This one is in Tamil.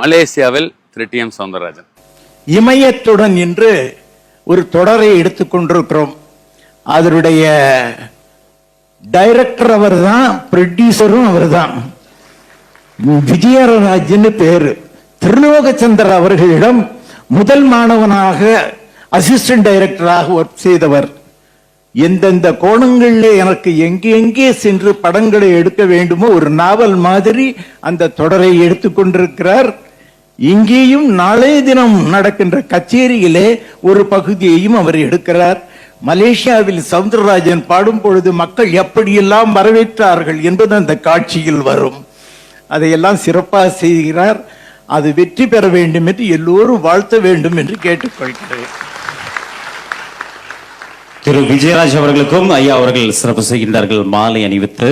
மலேசியாவில் திரு டி எம் சவுந்தரராஜன். இமயத்துடன் என்று ஒரு தொடரை எடுத்துக்கொண்டிருக்கிறோம் அதனுடைய டைரக்டர் அவர் தான் ப்ரொடியூசரும் அவர் தான் விஜயராஜன் பேரு. திருலோகச்சந்தர் அவர்களிடம் முதல் மாணவனாக அசிஸ்டன்ட் டைரக்டராக ஒர்க் செய்தவர். எந்தெந்த கோணங்களில் எனக்கு எங்கே எங்கே சென்று படங்களை எடுக்க வேண்டுமோ ஒரு நாவல் மாதிரி அந்த தொடரை எடுத்துக்கொண்டிருக்கிறார் இங்கேயும் நாளைய தினம் நடக்கின்ற கச்சேரியிலே ஒரு பகுதியையும் அவர் எடுக்கிறார். மலேசியாவில் சவுந்தரராஜன் பாடும் பொழுது மக்கள் எப்படியெல்லாம் வரவேற்றார்கள் என்பது அந்த காட்சியில் வரும். அதையெல்லாம் சிறப்பாக செய்கிறார். அது வெற்றி பெற வேண்டும் என்று எல்லோரும் வாழ்த்த வேண்டும் என்று கேட்டுக்கொள்கிறேன். திரு விஜயராஜ் அவர்களுக்கும் ஐயா அவர்கள் சிறப்பு செய்கின்றார்கள். மாலை அணிவித்து